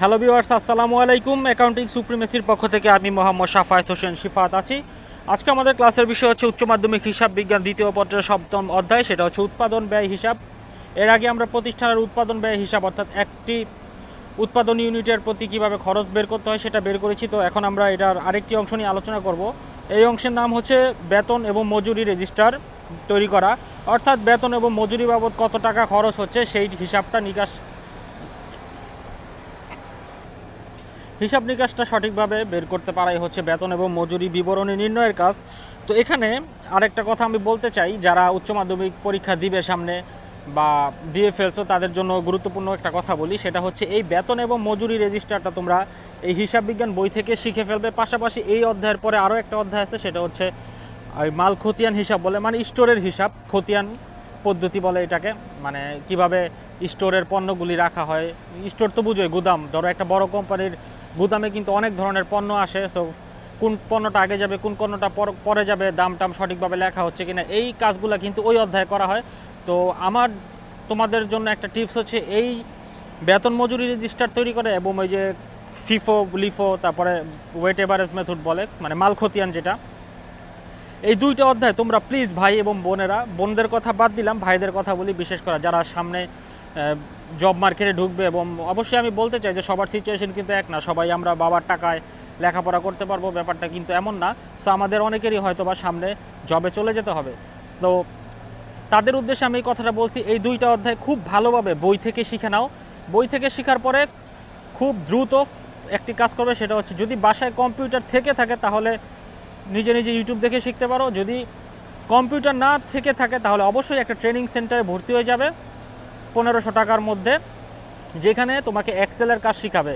Hello viewers আসসালামু আলাইকুম। Accounting সুপ্রিমেসির পক্ষ থেকে আমি মোহাম্মদ সাফায়েত হোসেন শিফাত আছি। আজকে আমাদের ক্লাসের বিষয় হচ্ছে উচ্চ মাধ্যমিক হিসাব বিজ্ঞান দ্বিতীয় পত্রের সপ্তম অধ্যায়, সেটা হচ্ছে উৎপাদন ব্যয় হিসাব। এর আগে আমরা প্রতিষ্ঠানের উৎপাদন ব্যয় হিসাব, অর্থাৎ একটি উৎপাদন ইউনিটের প্রতি কীভাবে খরচ বের করতে হয় সেটা বের করেছি। তো এখন আমরা এটার আরেকটি অংশ নিয়ে আলোচনা করব। এই অংশের নাম হচ্ছে বেতন এবং মজুরি রেজিস্টার তৈরি করা। অর্থাৎ বেতন এবং মজুরি বাবদ কত টাকা খরচ হচ্ছে সেই হিসাবটা নিকাশ হিসাব নিকাশটা সঠিকভাবে বের করতে পারাই হচ্ছে বেতন এবং মজুরি বিবরণী নির্ণয়ের কাজ। তো এখানে আরেকটা কথা আমি বলতে চাই, যারা উচ্চ মাধ্যমিক পরীক্ষা দিবে সামনে বা দিয়ে ফেলছো, তাদের জন্য গুরুত্বপূর্ণ একটা কথা বলি, সেটা হচ্ছে এই বেতন এবং মজুরি রেজিস্টারটা তোমরা এই হিসাব বিজ্ঞান বই থেকে শিখে ফেলবে। পাশাপাশি এই অধ্যায়ের পরে আরও একটা অধ্যায় আছে, সেটা হচ্ছে ওই মাল খতিয়ান হিসাব বলে মানে স্টোরের হিসাব, খতিয়ান পদ্ধতি বলে এটাকে মানে কীভাবে স্টোরের পণ্যগুলি রাখা হয়। স্টোর তো বুঝোই, গুদাম, ধরো একটা বড় কোম্পানির গুদামে কিন্তু অনেক ধরনের পণ্য আসে সো কোন পণ্যটা আগে যাবে, কোন পণ্যটা পর- যাবে দাম টাম সঠিকভাবে লেখা হচ্ছে কিনা, এই কাজগুলো কিন্তু ওই অধ্যায়ে করা হয়। তো আমার, তোমাদের জন্য একটা টিপস হচ্ছে এই বেতন মজুরি রেজিস্টার তৈরি করে এবং ওই যে ফিফো লিফো তারপরে ওয়েট এভারেজ মেথড বলে মানে মাল খতিয়ান যেটা, এই দুইটা অধ্যায় তোমরা প্লিজ ভাই এবং বোনেরা, বোনদের কথা বাদ দিলাম, ভাইদের কথা বলি বিশেষ করে, যারা সামনে জব মার্কেটে ঢুকবে এবং অবশ্যই আমি বলতে চাই যে সবার সিচুয়েশন কিন্তু এক না, সবাই আমরা বাবার টাকায় লেখাপড়া করতে পারব, ব্যাপারটা কিন্তু এমন না। সো আমাদের অনেকেরই হয়তো বা সামনে জবে চলে যেতে হবে। তো তাদের উদ্দেশ্যে আমি এই কথাটা বলছি, এই দুইটা অধ্যায় খুব ভালোভাবে বই থেকে শিখে নাও। বই থেকে শেখার পরে খুব দ্রুত একটি কাজ করবে, সেটা হচ্ছে যদি বাসায় কম্পিউটার থেকে থাকে তাহলে নিজে নিজে ইউটিউব দেখে শিখতে পারো। যদি কম্পিউটার না থেকে থাকে তাহলে অবশ্যই একটা ট্রেনিং সেন্টারে ভর্তি হয়ে যাবে। পনেরোশো টাকার মধ্যে, যেখানে তোমাকে এক্সেলের কাজ শিখাবে।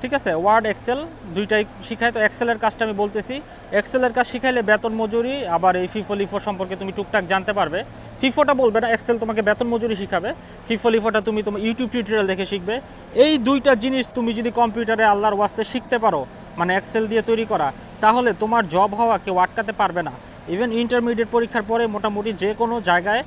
ঠিক আছে? ওয়ার্ড এক্সেল দুইটাই শিখায়। তো এক্সেলের কাজটা আমি বলতেছি। এক্সেলের কাজ শিখাইলে বেতন মজুরি, আবার এই ফিফো লিফো সম্পর্কে তুমি টুকটাক জানতে পারবে। ফিফোটা বলবে না এক্সেল তোমাকে বেতন মজুরি শিখাবে। ফিফো লিফোটা তুমি তোমার ইউটিউব টিউটোরিয়াল দেখে শিখবে। এই দুইটা জিনিস তুমি যদি কম্পিউটারে আল্লাহর ওয়াস্তে শিখতে পারো মানে এক্সেল দিয়ে তৈরি করা, তাহলে তোমার জব হওয়া কেউ আটকাতে পারবে না। ইভেন ইন্টারমিডিয়েট পরীক্ষার পরে মোটামুটি যে কোনো জায়গায়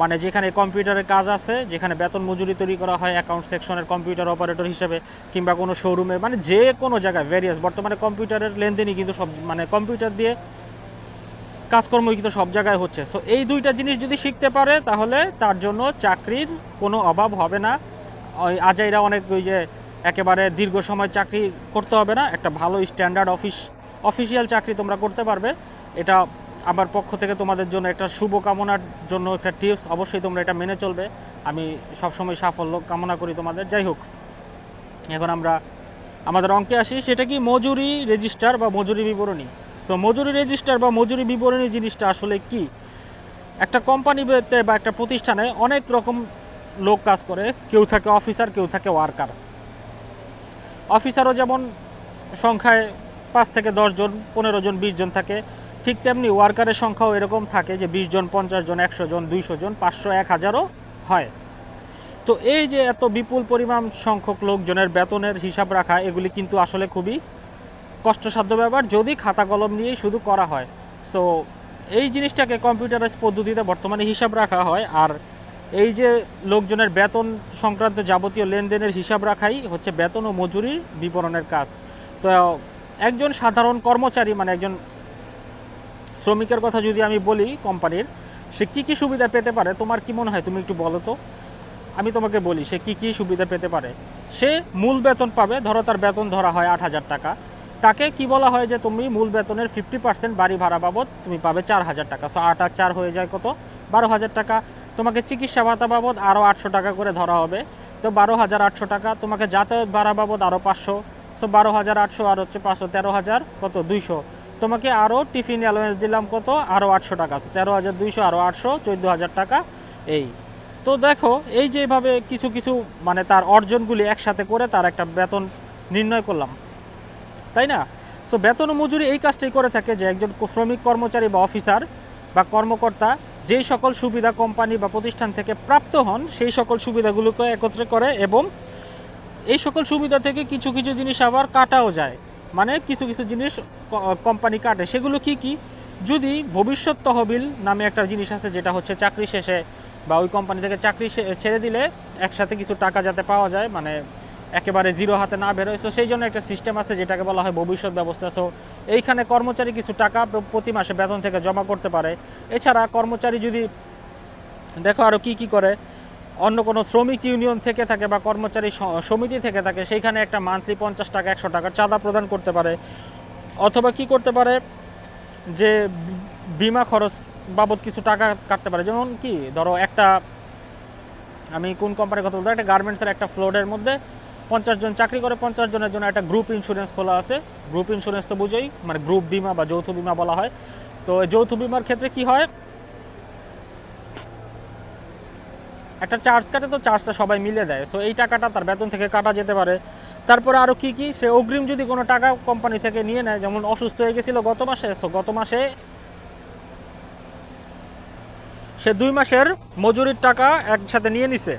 মানে যেখানে কম্পিউটারের কাজ আছে, যেখানে বেতন মজুরি তৈরি করা হয় অ্যাকাউন্ট সেকশনের কম্পিউটার অপারেটর হিসেবে, কিংবা কোনো শোরুমে মানে যে কোনো জায়গায় ভ্যারিয়াস বর্তমানে কম্পিউটারের লেনদেনই কিন্তু সব মানে কম্পিউটার দিয়ে কাজকর্ম কিন্তু সব জায়গায় হচ্ছে। সো এই দুইটা জিনিস যদি শিখতে পারে, তাহলে তার জন্য চাকরির কোনো অভাব হবে না। ওই আজাইরা অনেক ওই যে একেবারে দীর্ঘ সময় চাকরি করতে হবে না। একটা ভালো স্ট্যান্ডার্ড অফিস অফিসিয়াল চাকরি তোমরা করতে পারবে। এটা আমার পক্ষ থেকে তোমাদের জন্য একটা শুভ কামনার জন্য একটা টিপস অবশ্যই তোমরা এটা মেনে চলবে। আমি সবসময় সাফল্য কামনা করি তোমাদের। যাই হোক, এখন আমরা আমাদের অঙ্কে আসি। সেটা কি মজুরি রেজিস্টার বা মজুরি বিবরণী? সো মজুরি রেজিস্টার বা মজুরি বিবরণী জিনিসটা আসলে কি? একটা কোম্পানিতে বা একটা প্রতিষ্ঠানে অনেক রকম লোক কাজ করে। কেউ থাকে অফিসার কেউ থাকে ওয়ার্কার অফিসারও যেমন সংখ্যায় পাঁচ থেকে দশ জন, পনেরো জন, বিশ জন থাকে। ঠিক তেমনি ওয়ার্কারের সংখ্যাও এরকম থাকে যে বিশ জন, পঞ্চাশ জন, একশো জন, দুইশো জন, পাঁচশো, এক হাজারও হয়। তো এই যে এত বিপুল পরিমাণ সংখ্যক লোকজনের বেতনের হিসাব রাখা, এগুলি কিন্তু আসলে খুবই কষ্টসাধ্য ব্যাপার, যদি খাতা কলম নিয়েই শুধু করা হয়। সো এই জিনিসটাকে কম্পিউটারাইজ পদ্ধতিতে বর্তমানে হিসাব রাখা হয়, আর এই যে লোকজনের বেতন সংক্রান্ত যাবতীয় লেনদেনের হিসাব রাখাই হচ্ছে বেতন ও মজুরির বিবরণের কাজ। তো, একজন সাধারণ কর্মচারী মানে একজন শ্রমিকের কথা যদি আমি বলি কোম্পানির, সে কী কী সুবিধা পেতে পারে? তোমার কি মনে হয়? তুমি একটু বলো তো। আমি তোমাকে বলি, সে কী কী সুবিধা পেতে পারে? সে মূল বেতন পাবে, ধরো তার বেতন ধরা হয় আট হাজার টাকা। তাকে কি বলা হয় যে তুমি মূল বেতনের ফিফটি পার্সেন্ট বাড়ি ভাড়া বাবদ তুমি পাবে চার হাজার টাকা। সো আট আর চার হয়ে যায় কত? বারো হাজার টাকা। তোমাকে চিকিৎসা ভাতা বাবদ আরও আটশো টাকা করে ধরা হবে। তো বারো হাজার আটশো টাকা। তোমাকে যাতায়াত ভাড়া বাবদ আরও পাঁচশো। সো বারো হাজার আটশো আর হচ্ছে পাঁচশো তেরো হাজার। কত? দুইশো। তোমাকে আরও টিফিন অ্যালোয়েন্স দিলাম কত? আরও আটশো টাকা আছে। তেরো হাজার দুইশো আরও আটশো, চোদ্দ হাজার টাকা, এই। তো দেখো, এই যেভাবে কিছু কিছু মানে তার অর্জনগুলি একসাথে করে তার একটা বেতন নির্ণয় করলাম। তাই না? সো বেতন ও মজুরি এই কাজটাই করে থাকে যে একজন শ্রমিক কর্মচারী বা অফিসার বা কর্মকর্তা যেই সকল সুবিধা কোম্পানি বা প্রতিষ্ঠান থেকে প্রাপ্ত হন, সেই সকল সুবিধাগুলোকে একত্রে করে এবং এই সকল সুবিধা থেকে কিছু কিছু জিনিস আবার কাটাও যায়। মানে কিছু কিছু জিনিস কোম্পানি কাটে। সেগুলো কি কি? যদি ভবিষ্যৎ তহবিল নামে একটা জিনিস আছে, যেটা হচ্ছে চাকরি শেষে বা ওই কোম্পানি থেকে চাকরি ছেড়ে দিলে একসাথে কিছু টাকা যাতে পাওয়া যায় মানে একেবারে জিরো হাতে না বেরোয়। সো সেই জন্য একটা সিস্টেম আছে, যেটাকে বলা হয় ভবিষ্যৎ ব্যবস্থা। সো এইখানে কর্মচারী কিছু টাকা প্রতি মাসে বেতন থেকে জমা করতে পারে। এছাড়া কর্মচারী যদি দেখো আরও কি কি করে অন্য কোনো শ্রমিক ইউনিয়ন থেকে থাকে বা কর্মচারী সমিতি থেকে থাকে, সেইখানে একটা মান্থলি পঞ্চাশ টাকা, একশো টাকার চাঁদা প্রদান করতে পারে। অথবা কি করতে পারে যে বিমা খরচ বাবদ কিছু টাকা কাটতে পারে। যেমন কি, ধরো একটা, আমি কোন কোম্পানির কথা বলতে একটা গার্মেন্টসের একটা ফ্লোরের মধ্যে পঞ্চাশ জন, চাকরি করে পঞ্চাশ জনের জন্য একটা গ্রুপ ইন্স্যুরেন্স খোলা আছে। গ্রুপ ইন্স্যুরেন্স তো বুঝোই মানে গ্রুপ বিমা বা যৌথ বিমা বলা হয়। তো যৌথ বিমার ক্ষেত্রে কি হয় একটা চার্জ কাটে তো চার্জটা সবাই মিলে দেয়। তো এই টাকাটা তার বেতন থেকে কাটা যেতে পারে। তারপরে আরও কি কি? সে অগ্রিম যদি কোনো টাকা কোম্পানি থেকে নিয়ে নেয়, যেমন অসুস্থ হয়ে গেছিল গত মাসে তো গত মাসে সে দুই মাসের মজুরির টাকা একসাথে নিয়ে নিছে।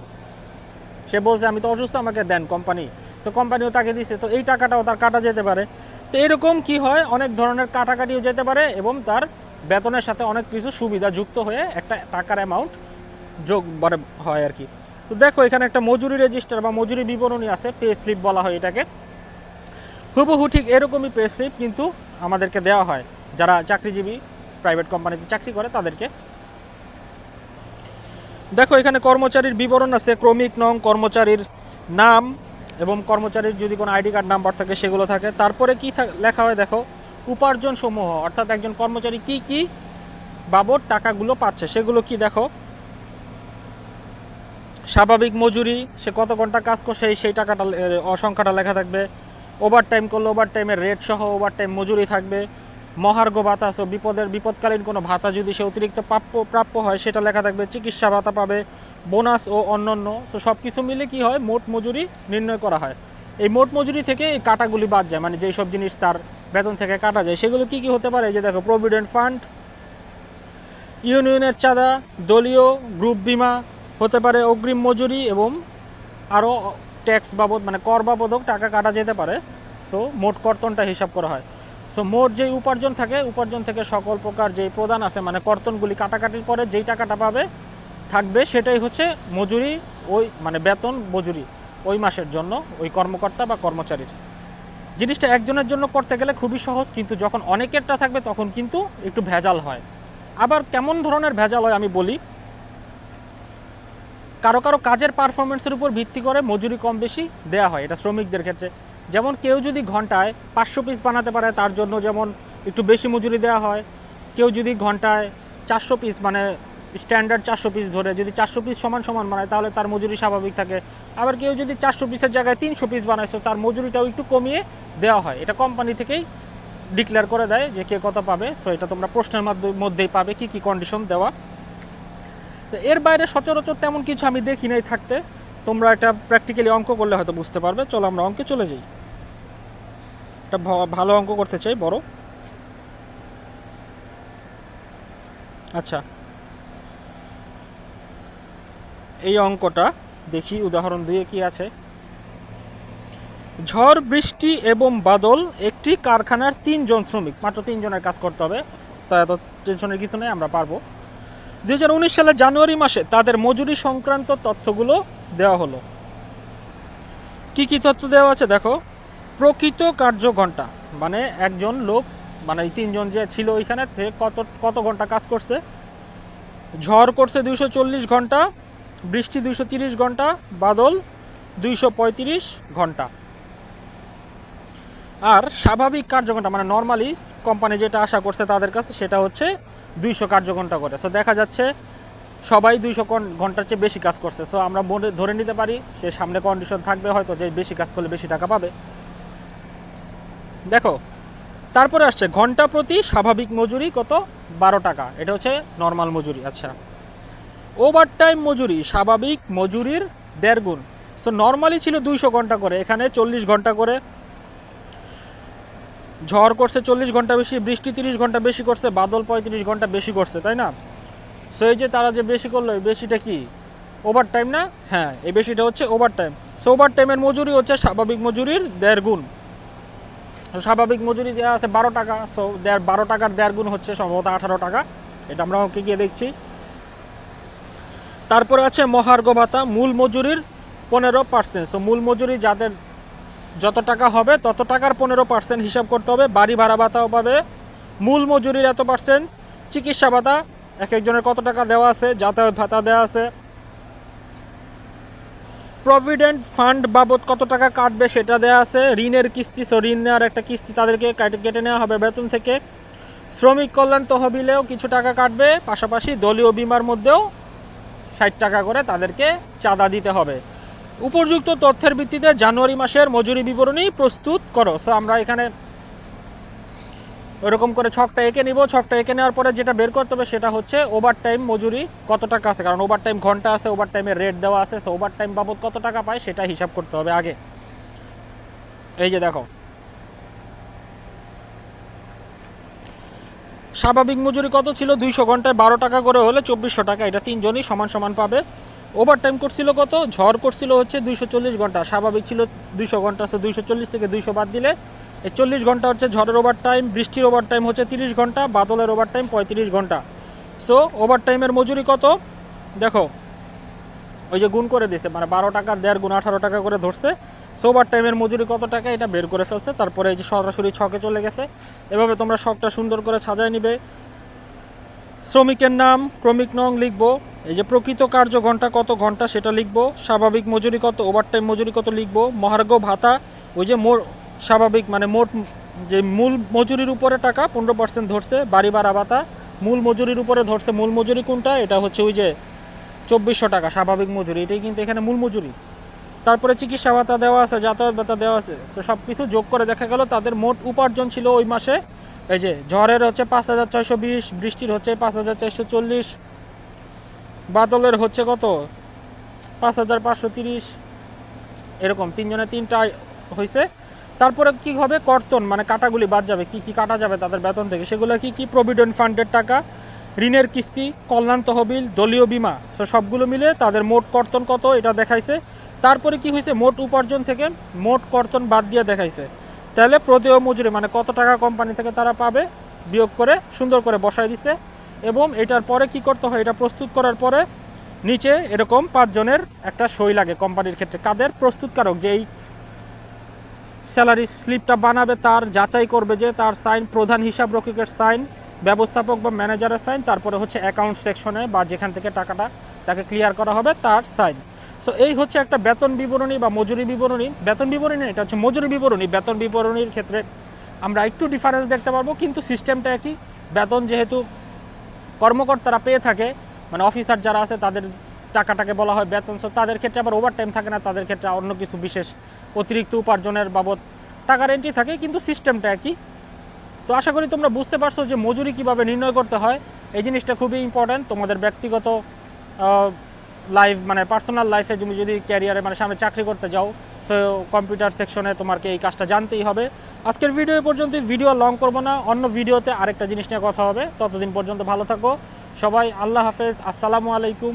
সে বলছে, আমি তো অসুস্থ, আমাকে দেন কোম্পানি তো কোম্পানিও তাকে দিছে। তো এই টাকাটাও তার কাটা যেতে পারে। তো এরকম কি হয়? অনেক ধরনের কাটাকাটিও যেতে পারে এবং তার বেতনের সাথে অনেক কিছু সুবিধা যুক্ত হয়ে একটা টাকার অ্যামাউন্ট যোগ মানে হয় আর কি। তো দেখো, এখানে একটা মজুরি রেজিস্টার বা মজুরি বিবরণী আছে পে স্লিপ বলা হয় এটাকে। হুবহু ঠিক এরকমই পে স্লিপ কিন্তু আমাদেরকে দেওয়া হয়। যারা চাকরিজীবী প্রাইভেট কোম্পানিতে চাকরি করে, তাদেরকে। দেখো, এখানে কর্মচারীর বিবরণ আছে, ক্রমিক নং, কর্মচারীর নাম এবং কর্মচারীর যদি কোনো আইডি কার্ড, নাম্বার থাকে, সেগুলো থাকে। তারপরে কি লেখা হয় দেখো উপার্জন সমূহ অর্থাৎ একজন কর্মচারী কি কি বাবদ টাকাগুলো পাচ্ছে, সেগুলো কি দেখো স্বাভাবিক মজুরি, সে কত ঘণ্টা কাজ করছে সেই- টাকাটা অসংখ্যাটা লেখা থাকবে। ওভার টাইম করলে ওভার টাইমের রেট সহ ওভার টাইম মজুরি থাকবে। মহার্ঘ ভাতা সো বিপদের, বিপদকালীন কোনো ভাতা যদি সে অতিরিক্ত প্রাপ্য প্রাপ্য হয়, সেটা লেখা থাকবে, চিকিৎসা ভাতা পাবে বোনাস ও অন্যান্য। সো সব কিছু মিলে কি হয়, মোট মজুরি নির্ণয় করা হয়। এই মোট মজুরি থেকে এই কাটাগুলি বাদ যায় মানে যেই সব জিনিস তার বেতন থেকে কাটা যায়, সেগুলো কি কি হতে পারে? যে দেখো প্রভিডেন্ট ফান্ড ইউনিয়নের চাঁদা, দলীয় গ্রুপ বিমা হতে পারে অগ্রিম মজুরি এবং আরও ট্যাক্স বাবদ মানে কর বাবদও টাকা কাটা যেতে পারে। সো, মোট কর্তনটা হিসাব করা হয়। সো, মোট যেই উপার্জন থাকে, উপার্জন থেকে সকল প্রকার যেই প্রদান আছে মানে কর্তনগুলি কাটাকাটির পরে যেই টাকাটা পাবে, থাকবে সেটাই হচ্ছে মজুরি, ওই মানে বেতন মজুরি, ওই মাসের জন্য, ওই কর্মকর্তা বা কর্মচারীর। জিনিসটা একজনের জন্য করতে গেলে খুবই সহজ, কিন্তু যখন অনেকেরটা থাকবে তখন কিন্তু একটু ভেজাল হয়। আবার কেমন ধরনের ভেজাল হয় আমি বলি কারও কারও কাজের পারফরমেন্সের উপর ভিত্তি করে মজুরি কম বেশি দেয়া হয় এটা শ্রমিকদের ক্ষেত্রে। যেমন কেউ যদি ঘন্টায় পাঁচশো পিস বানাতে পারে, তার জন্য যেমন একটু বেশি মজুরি দেওয়া হয়, কেউ যদি ঘন্টায় চারশো পিস মানে স্ট্যান্ডার্ড চারশো পিস ধরে যদি চারশো পিস সমান সমান বানায়, তাহলে তার মজুরি স্বাভাবিক থাকে। আবার কেউ যদি চারশো পিসের জায়গায় তিনশো পিস বানায়, so তার মজুরিটাও একটু কমিয়ে দেওয়া হয়। এটা কোম্পানি থেকেই ডিক্লেয়ার করে দেয় যে কে কত পাবে। সো এটা তোমরা প্রশ্নের মাধ্য- মধ্যেই পাবে কি কি কন্ডিশন দেওয়া। তো এর বাইরে সচরাচর তেমন কিছু আমি দেখি নাই থাকতে। তোমরা এটা প্র্যাকটিক্যালি অঙ্ক করলে হয়তো বুঝতে পারবে। চলো আমরা অঙ্কে চলে যাই। একটা ভালো অঙ্ক করতে চাই, বড়। আচ্ছা। এই অঙ্কটা দেখি, উদাহরণ দিয়ে কি আছে। ঝড়, বৃষ্টি এবং বাদল একটি কারখানার তিনজন শ্রমিক। মাত্র তিনজনের কাজ করতে হবে। তো এত টেনশনের কিছু নেই, আমরা পারব। দুই হাজার উনিশ সালের জানুয়ারি মাসে তাদের মজুরি সংক্রান্ত তথ্যগুলো দেওয়া হলো। কি কি তথ্য দেওয়া আছে দেখো? প্রকৃত কার্য ঘণ্টা মানে একজন লোক মানে তিনজন যে ছিল ওইখানে কত কত ঘণ্টা কাজ করছে? ঝড় করছে দুইশো চল্লিশ ঘণ্টা বৃষ্টি দুইশো তিরিশ ঘণ্টা বাদল দুইশো পঁয়ত্রিশ ঘণ্টা আর স্বাভাবিক কার্যঘণ্টা মানে নর্মালি কোম্পানি যেটা আশা করছে তাদের কাছে সেটা হচ্ছে দুইশো কার্যঘণ্টা করে। সো দেখা যাচ্ছে সবাই দুইশো ঘণ্টার চেয়ে বেশি কাজ করছে। সো আমরা ধরে নিতে পারি সে সামনে কন্ডিশন থাকবে হয়তো যে বেশি কাজ করলে বেশি টাকা পাবে। দেখো, তারপরে আসছে ঘণ্টা প্রতি স্বাভাবিক মজুরি কত? বারো টাকা। এটা হচ্ছে নর্মাল মজুরি। আচ্ছা। ওভার টাইম মজুরি, স্বাভাবিক মজুরির দেড় গুণ। সো নর্মালি ছিল দুইশো ঘণ্টা করে, এখানে চল্লিশ ঘণ্টা করে। ঝড় করছে চল্লিশ ঘণ্টা বেশি, বৃষ্টি তিরিশ ঘণ্টা বেশি করছে, বাদল পঁয়ত্রিশ ঘণ্টা বেশি করছে, তাই না? সো এই যে তারা যে বেশি করল, এই বেশিটা কি? ওভার টাইম না? হ্যাঁ এই বেশিটা হচ্ছে ওভার টাইম সো ওভার টাইমের মজুরি হচ্ছে স্বাভাবিক মজুরির দেড় গুণ। স্বাভাবিক মজুরি দেওয়া আছে বারো টাকা। সো দেড়, বারো টাকার দেড় গুণ হচ্ছে সম্ভবত আঠারো টাকা। এটা আমরা ওকে গিয়ে দেখছি। তারপরে আছে মহার্ঘ ভাতা, মূল মজুরির পনেরো পার্সেন্ট সো মূল মজুরি যাদের যত টাকা হবে, তত টাকার পনেরো পার্সেন্ট হিসাব করতে হবে। বাড়ি ভাড়া ভাতাও পাবে। মূল মজুরির এত পার্সেন্ট চিকিৎসা ভাতা, এক একজনের কত টাকা দেওয়া আছে, যাতায়াত ভাতা দেওয়া আছে। প্রভিডেন্ট ফান্ড বাবদ কত টাকা কাটবে সেটা দেওয়া আছে। ঋণের কিস্তি সো ঋণ নেওয়ার একটা কিস্তি তাদেরকে কেটে নেওয়া হবে বেতন থেকে। শ্রমিক কল্যাণ তহবিলেও কিছু টাকা কাটবে। পাশাপাশি দলীয় বিমার মধ্যেও ষাট টাকা করে তাদেরকে চাঁদা দিতে হবে। উপযুক্ত তথ্যের ভিত্তিতে জানুয়ারি মাসের মজুরি বিবরণী প্রস্তুত করো। সো আমরা এখানে ওরকম করে ছকটা এঁকে নিব। ছকটা এঁকে নেওয়ার পরে যেটা বের করতে হবে সেটা হচ্ছে ওভার টাইম মজুরি কত টাকা আছে। কারণ ওভার টাইম ঘণ্টা আছে ওভার টাইমের রেট দেওয়া আছে। সো ওভার টাইম বাবদ কত টাকা পায় সেটা হিসাব করতে হবে আগে। এই যে দেখো। স্বাভাবিক মজুরি কত ছিল? দুইশো ঘন্টায় বারো টাকা করে হলে চব্বিশশো টাকা। এটা তিনজনই সমান সমান পাবে। ওভার টাইম করছিল কত? ঝড় করছিল হচ্ছে দুইশো চল্লিশ ঘণ্টা। স্বাভাবিক ছিল দুইশো ঘণ্টা সো দুইশো চল্লিশ থেকে দুইশো বাদ দিলে এই চল্লিশ ঘণ্টা হচ্ছে ঝড়ের ওভার টাইম বৃষ্টির ওভার টাইম হচ্ছে তিরিশ ঘণ্টা, বাদলের ওভার টাইম পঁয়ত্রিশ ঘণ্টা। সো ওভার টাইমের মজুরি কত? দেখো, ওই যে গুণ করে দিছে মানে বারো টাকা দেড় গুণ আঠারো টাকা করে ধরছে। সো ওভার টাইমের মজুরি কত টাকা এটা বের করে ফেলছে? তারপরে এই যে সরাসরি ছকে চলে গেছে। এভাবে তোমরা শখটা সুন্দর করে সাজায় নিবে। শ্রমিকের নাম, ক্রমিক নং লিখব। এই যে প্রকৃত কার্য ঘণ্টা কত ঘণ্টা সেটা লিখব, স্বাভাবিক মজুরি কত ওভারটাইম মজুরি কত লিখব, মহার্ঘ ভাতা, ওই যে মোট স্বাভাবিক মানে মোট যে মূল মজুরির উপরে টাকা পনেরো পার্সেন্ট ধরছে, বাড়ি ভাড়া ভাতা, মূল মজুরির উপরে ধরছে মূল মজুরি কোনটা, এটা হচ্ছে ওই যে চব্বিশশো টাকা স্বাভাবিক মজুরি, এটাই কিন্তু এখানে মূল মজুরি। তারপরে চিকিৎসা ভাতা দেওয়া আছে, যাতায়াত ভাতা দেওয়া আছে সব কিছু যোগ করে দেখা গেল তাদের মোট উপার্জন ছিল ওই মাসে, এই যে ঝড়ের হচ্ছে পাঁচ হাজার ছয়শো বিশ, বৃষ্টির হচ্ছে পাঁচ হাজার চারশো চল্লিশ বাদলের হচ্ছে কত? পাঁচ হাজার পাঁচশো তিরিশ। এরকম তিনজনে তিনটা হয়েছে তারপরে কি হবে? কর্তন মানে কাটাগুলি বাদ যাবে। কি কি কাটা যাবে তাদের বেতন থেকে? সেগুলো কি কি? প্রভিডেন্ট ফান্ডের টাকা, ঋণের কিস্তি, কল্যাণ তহবিল, দলীয় বিমা। সো সবগুলো মিলে তাদের মোট কর্তন কত? এটা দেখাইছে। তারপরে কি হয়েছে মোট উপার্জন থেকে মোট কর্তন বাদ দিয়ে দেখাইছে। তাহলে প্রদেয় মজুরি মানে কত টাকা কোম্পানি থেকে তারা পাবে? বিয়োগ করে সুন্দর করে বসায় দিছে। এবং এটার পরে কি করতে হয়? এটা প্রস্তুত করার পরে নিচে এরকম পাঁচজনের একটা সই লাগে কোম্পানির ক্ষেত্রে। কাদের? প্রস্তুতকারক যে এই স্যালারি স্লিপটা বানাবে, তার যাচাই করবে যে তার সাইন, প্রধান হিসাব রক্ষকের সাইন, ব্যবস্থাপক বা ম্যানেজারের সাইন, তারপরে হচ্ছে অ্যাকাউন্ট সেকশনে বা যেখান থেকে টাকাটা তাকে ক্লিয়ার করা হবে তার সাইন। সো এই হচ্ছে একটা বেতন বিবরণী বা মজুরি বিবরণী। বেতন বিবরণী এটা হচ্ছে মজুরি বিবরণী। বেতন বিবরণীর ক্ষেত্রে আমরা একটু ডিফারেন্স দেখতে পারব, কিন্তু সিস্টেমটা একই। বেতন যেহেতু কর্মকর্তারা পেয়ে থাকে মানে অফিসার যারা আছে তাদের টাকাটাকে বলা হয় বেতন সো তাদের ক্ষেত্রে আবার ওভার টাইম থাকে না, তাদের ক্ষেত্রে অন্য কিছু বিশেষ অতিরিক্ত উপার্জনের বাবদ টাকার এন্ট্রি থাকে, কিন্তু সিস্টেমটা একই। তো আশা করি তোমরা বুঝতে পারছ যে মজুরি কীভাবে নির্ণয় করতে হয়। এই জিনিসটা খুবই ইম্পর্ট্যান্ট তোমাদের ব্যক্তিগত লাইফ মানে পার্সোনাল লাইফে তুমি যদি ক্যারিয়ারে মানে সামনে চাকরি করতে যাও সো কম্পিউটার সেকশনে তোমাকে এই কাজটা জানতেই হবে। আজকের ভিডিও পর্যন্ত ভিডিও লং করব না। অন্য ভিডিওতে আরেকটা জিনিস নিয়ে কথা হবে। ততদিন পর্যন্ত ভালো থাকো। সবাই আল্লাহ হাফেজ। আসসালামু আলাইকুম।